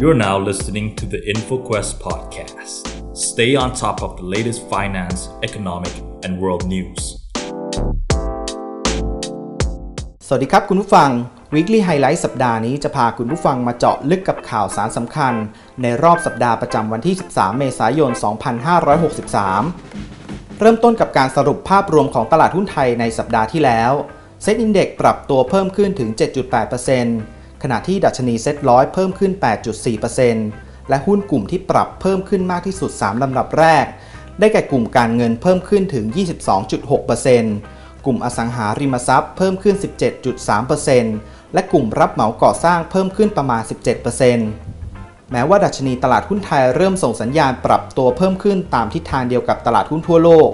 You're now listening to the InfoQuest podcast. Stay on top of the latest finance, economic, and world news. สวัสดีครับคุณผู้ฟัง Weekly Highlight สัปดาห์นี้จะพาคุณผู้ฟังมาเจาะลึกกับข่าวสารสำคัญ ในรอบสัปดาห์ประจำวันที่ 13 เมษายน 2563 เริ่มต้นกับการสรุปภาพรวมของตลาดหุ้นไทยในสัปดาห์ที่แล้ว เซ็ตอินเด็กปรับตัวเพิ่มขึ้นถึง 7.8% ขณะที่ดัชนีเซ็ตร้อยเพิ่มขึ้น 8.4%และหุ้นกลุ่มที่ปรับเพิ่มขึ้นมากที่สุด 3 ลำดับแรก ได้แก่กลุ่มการเงินเพิ่มขึ้นถึง 22.6%กลุ่มอสังหาริมทรัพย์เพิ่มขึ้น 17.3%และกลุ่มรับเหมาก่อสร้างเพิ่มขึ้นประมาณ 17%แม้ว่าดัชนีตลาดหุ้นไทยเริ่มส่งสัญญาณปรับตัวเพิ่มขึ้นตามทิศทางเดียวกับตลาดหุ้นทั่วโลก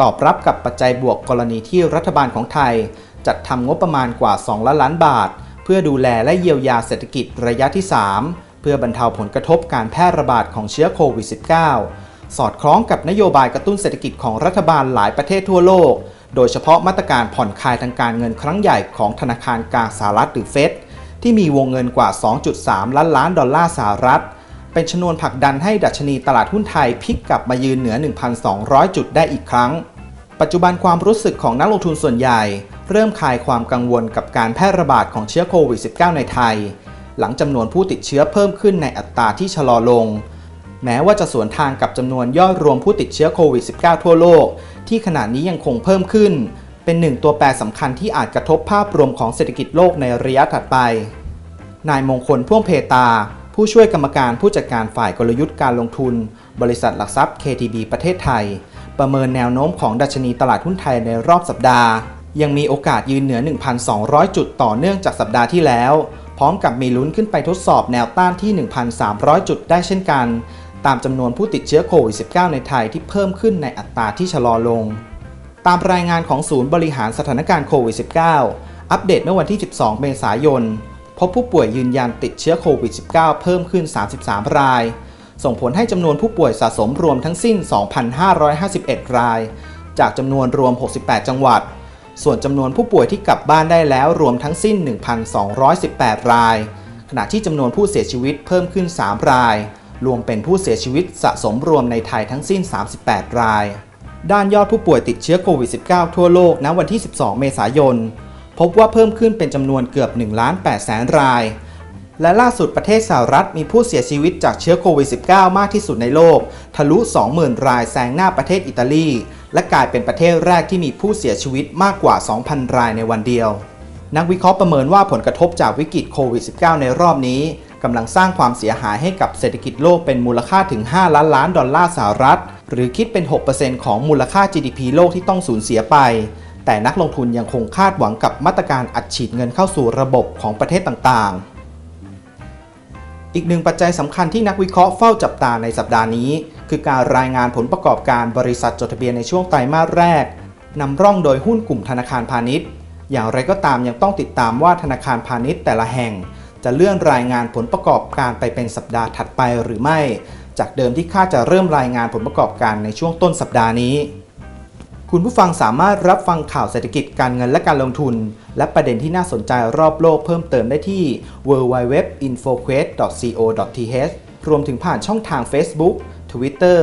ตอบรับกับปัจจัยบวกกรณีที่รัฐบาลของไทย จัดทำงบประมาณกว่า 2 ล้านล้านบาท พื่อดูแลและเยียวยาเศรษฐกิจระยะที่ 3 เพื่อบรรเทาผลกระทบการแพร่ระบาดของเชื้อโควิด -19 สอดคล้องกับนโยบายกระตุ้นเศรษฐกิจของรัฐบาลหลายประเทศทั่วโลก โดยเฉพาะมาตรการผ่อนคลายทางการเงินครั้งใหญ่ของธนาคารกลางสหรัฐหรือเฟดที่มีวงเงินกว่า 2.3 ล้านล้านดอลลาร์สหรัฐ เป็นชนวนผลักดันให้ดัชนีตลาดหุ้นไทยพลิกกลับมายืนเหนือ 1,200 จุดได้อีกครั้ง ปัจจุบันความรู้สึกของนักลงทุนส่วนใหญ่ เริ่มคลายความกังวลกับการแพร่ระบาดของเชื้อโควิด -19 ในไทย หลังจำนวนผู้ติดเชื้อเพิ่มขึ้นในอัตราที่ชะลอลง แม้ว่าจะสวนทางกับจำนวนยอดรวมผู้ติดเชื้อโควิด -19 ทั่วโลก ที่ขณะนี้ยังคงเพิ่มขึ้น เป็นหนึ่งตัวแปรสำคัญที่อาจกระทบภาพรวมของเศรษฐกิจโลกในระยะถัดไป นายมงคลพ่วงเพตา ผู้ช่วยกรรมการผู้จัดการฝ่ายกลยุทธ์การลงทุน บริษัทหลักทรัพย์ KTB ประเทศไทย ประเมินแนวโน้มของดัชนีตลาดหุ้นไทยในรอบสัปดาห์ ยังมีโอกาสยืนเหนือ 1,200 จุดต่อเนื่องจากสัปดาห์ที่แล้ว พร้อมกับมีลุ้นขึ้นไปทดสอบแนวต้านที่ 1,300 จุดได้เช่นกัน ตามจำนวนผู้ติดเชื้อโควิด -19 ในไทยที่เพิ่มขึ้นในอัตราที่ชะลอลง ตามรายงานของศูนย์บริหารสถานการณ์โควิด -19 อัปเดตเมื่อวันที่ 12 เมษายน พบผู้ป่วยยืนยันติดเชื้อโควิด -19 เพิ่มขึ้น 33 ราย ส่งผลให้จำนวนผู้ป่วยสะสมรวมทั้งสิ้น 2,551 ราย จากจำนวนรวม 68 จังหวัด ส่วนจำนวนผู้ป่วยที่กลับบ้านได้แล้วรวมทั้งสิ้น 1,218 ราย ขณะที่จำนวนผู้เสียชีวิตเพิ่มขึ้น 3 ราย รวมเป็นผู้เสียชีวิตสะสมรวมในไทยทั้งสิ้น 38 ราย ด้านยอดผู้ป่วยติดเชื้อโควิด -19 ทั่วโลกณวันที่ 12 เมษายน พบว่าเพิ่มขึ้นเป็นจำนวนเกือบ1ล้าน8แสนราย และล่าสุดประเทศสหรัฐมีผู้เสียชีวิตจากเชื้อโควิด -19 มากที่สุดในโลก ทะลุ 20,000 รายแซงหน้าประเทศอิตาลี และกลายเป็นประเทศแรกที่มีผู้เสียชีวิตมากกว่า 2,000 รายในวันเดียว นักวิเคราะห์ประเมินว่าผลกระทบจากวิกฤตโควิด -19 ในรอบนี้กำลังสร้างความเสียหายให้กับเศรษฐกิจโลกเป็นมูลค่าถึง 5 ล้านล้านดอลลาร์สหรัฐ หรือคิดเป็น 6%ของมูลค่า GDP โลกที่ต้องสูญเสียไป แต่นักลงทุนยังคงคาดหวังกับมาตรการอัดฉีดเงินเข้าสู่ระบบของประเทศต่างๆ อีกหนึ่งปัจจัยสำคัญที่นักวิเคราะห์เฝ้าจับตาในสัปดาห์นี้ คือการรายงานผลประกอบการบริษัทจดทะเบียนในช่วงไตรมาสแรกนำร่องโดยหุ้นกลุ่มธนาคารพาณิชย์ อย่างไรก็ตามยังต้องติดตามว่าธนาคารพาณิชย์แต่ละแห่ง จะเลื่อนรายงานผลประกอบการไปเป็นสัปดาห์ถัดไปหรือไม่ จากเดิมที่คาดจะเริ่มรายงานผลประกอบการในช่วงต้นสัปดาห์นี้ คุณผู้ฟังสามารถรับฟังข่าวเศรษฐกิจการเงินและการลงทุน และประเด็นที่น่าสนใจรอบโลกเพิ่มเติมได้ที่ www.infoquest.co.th รวมถึงผ่านช่องทาง Facebook Twitter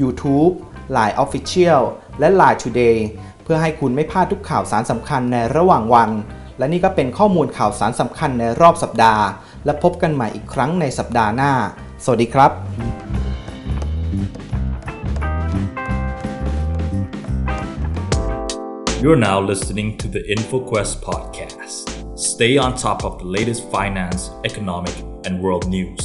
YouTube Line Official และ Line Today เพื่อให้คุณไม่พลาดทุกข่าวสารสำคัญในระหว่างวัน และนี่ก็เป็นข้อมูลข่าวสารสำคัญในรอบสัปดาห์ และพบกันใหม่อีกครั้งในสัปดาห์หน้า สวัสดีครับ You're now listening to the InfoQuest podcast. Stay on top of the latest finance, economic, and world news.